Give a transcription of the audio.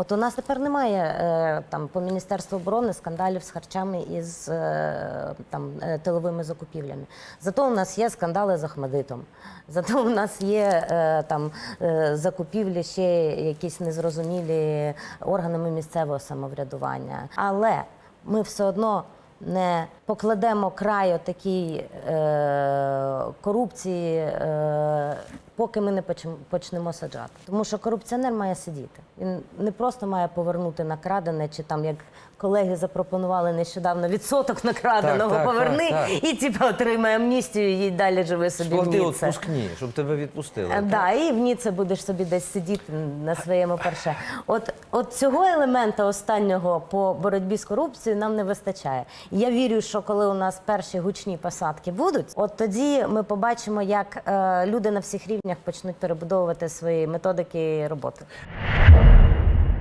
От у нас тепер немає е, там по міністерству оборони скандалів з харчами і з е, там е, тиловими закупівлями. Зато у нас є скандали з Ахмедитом. Зато у нас є там закупівлі ще якісь незрозумілі органами місцевого самоврядування. Але ми все одно не покладемо краю такій е, корупції, е, поки ми не почнемо саджати. Тому що корупціонер має сидіти. Він не просто має повернути накрадене, чи там як колеги запропонували нещодавно відсоток накраденого Так, так, поверни так, так. і типу отримає амністію і далі живи собі Сплати відпускні, щоб тебе відпустили. Е, Да, і в Ніце будеш собі десь сидіти на своєму перше. От, от цього елемента останнього по боротьбі з корупцією нам не вистачає. Я вірю, що коли у нас перші гучні посадки будуть, от тоді ми побачимо, як е, люди на всіх рівнях почнуть перебудовувати свої методики роботи.